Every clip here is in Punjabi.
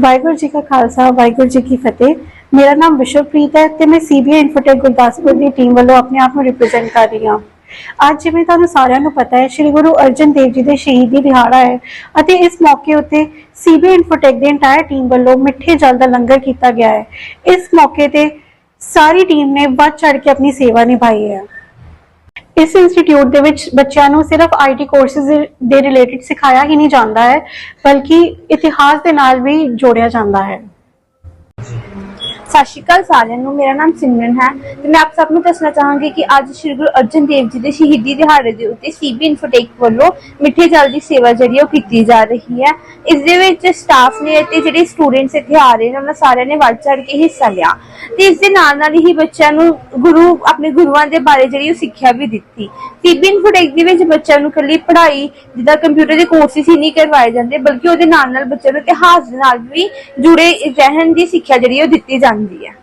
ਵਾਹਿਗੁਰੂ ਜੀ ਕਾ ਖਾਲਸਾ, ਵਾਹਿਗੁਰੂ ਜੀ ਕੀ ਫਤਿਹ। ਮੇਰਾ ਨਾਮ ਵਿਸ਼ਵਪ੍ਰੀਤ ਹੈ ਤੇ ਮੈਂ ਸੀਬੀਆਈ ਇਨਫੋਟੈਕ ਗੁਰਦਾਸਪੁਰ ਦੀ ਟੀਮ ਵੱਲੋਂ ਆਪਣੇ ਆਪ ਨੂੰ ਰਿਪਰੈਜ਼ੈਂਟ ਕਰ ਰਹੀ ਹਾਂ। ਅੱਜ ਜਿਵੇਂ ਤੁਹਾਨੂੰ ਸਾਰਿਆਂ ਨੂੰ ਪਤਾ ਹੈ, ਸ੍ਰੀ ਗੁਰੂ ਅਰਜਨ ਦੇਵ ਜੀ ਦੇ ਸ਼ਹੀਦੀ ਦਿਹਾੜਾ ਹੈ ਅਤੇ ਇਸ ਮੌਕੇ ਉੱਤੇ ਸੀਬੀਆਈ ਇਨਫੋਟੈਕ ਦੀ ਇੰਟਾਇਰ ਟੀਮ ਵੱਲੋਂ ਮਿੱਠੇ ਜਲ ਦਾ ਲੰਗਰ ਕੀਤਾ ਗਿਆ ਹੈ। ਇਸ ਮੌਕੇ ਤੇ ਸਾਰੀ ਟੀਮ ਨੇ ਵੱਧ ਚੜ ਕੇ ਆਪਣੀ ਸੇਵਾ ਨਿਭਾਈ ਹੈ। ਇਸ ਇੰਸਟੀਚਿਊਟ ਦੇ ਵਿੱਚ ਬੱਚਿਆਂ ਨੂੰ ਸਿਰਫ ਆਈਟੀ ਕੋਰਸਿਸ ਦੇ ਰਿਲੇਟਡ ਸਿਖਾਇਆ ਹੀ ਨਹੀਂ ਜਾਂਦਾ ਹੈ, ਬਲਕਿ ਇਤਿਹਾਸ ਦੇ ਨਾਲ ਵੀ ਜੋੜਿਆ ਜਾਂਦਾ ਹੈ। ਸਤਿ ਸ਼੍ਰੀ ਅਕਾਲ ਸਾਰਿਆਂ ਨੂੰ, ਮੇਰਾ ਨਾਮ ਸਿਮਰਨ ਹੈ ਤੇ ਮੈਂ ਆਪ ਸਭ ਨੂੰ ਦੱਸਣਾ ਚਾਹਾਂਗੀ ਕਿ ਅੱਜ ਸ਼੍ਰੀ ਗੁਰੂ ਅਰਜਨ ਦੇਵ ਜੀ ਦੇ ਸ਼ਹੀਦੀ ਦਿਹਾੜੇ ਦੇ ਉੱਤੇ ਸੀਬੀ ਇਨਫੋਟੇਕ ਵੱਲੋਂ ਮਿੱਠੇ ਜਲ ਦੀ ਸੇਵਾ ਜਿਹੜੀ ਹੈ ਉਹ ਕੀਤੀ ਜਾ ਰਹੀ ਹੈ। ਇਸ ਦੇ ਵਿੱਚ ਸਟਾਫ ਨੇ ਅਤੇ ਜਿਹੜੇ ਸਟੂਡੈਂਟਸ ਇੱਥੇ ਆ ਰਹੇ ਨੇ, ਉਹਨਾਂ ਸਾਰਿਆਂ ਨੇ ਵੱਧ ਚੜ ਕੇ ਹਿੱਸਾ ਲਿਆ। ਤੇ ਇਸ ਦੇ ਨਾਲ ਨਾਲ ਹੀ ਬੱਚਿਆਂ ਨੂੰ ਗੁਰੂ, ਆਪਣੇ ਗੁਰੂਆਂ ਦੇ ਬਾਰੇ ਜਿਹੜੀ ਉਹ ਸਿੱਖਿਆ ਵੀ ਦਿੱਤੀ। ਸੀਬੀ ਇਨਫੋਟੇਕ ਦੇ ਵਿੱਚ ਬੱਚਿਆਂ ਨੂੰ ਇਕੱਲੀ ਪੜ੍ਹਾਈ ਜਿੱਦਾਂ ਕੰਪਿਊਟਰ ਦੇ ਕੋਰਸਿਸ ਹੀ ਨਹੀਂ ਕਰਵਾਏ ਜਾਂਦੇ, ਬਲਕਿ ਉਹਦੇ ਨਾਲ ਨਾਲ ਬੱਚਿਆਂ ਨੂੰ ਇਤਿਹਾਸ ਦੇ ਨਾਲ ਵੀ ਜੁੜੇ ਰਹਿਣ ਦੀ ਸਿੱਖਿਆ ਜਿਹੜੀ ਉਹ ਦਿੱਤੀ ਜਾਂਦੀ ਹੈ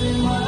in my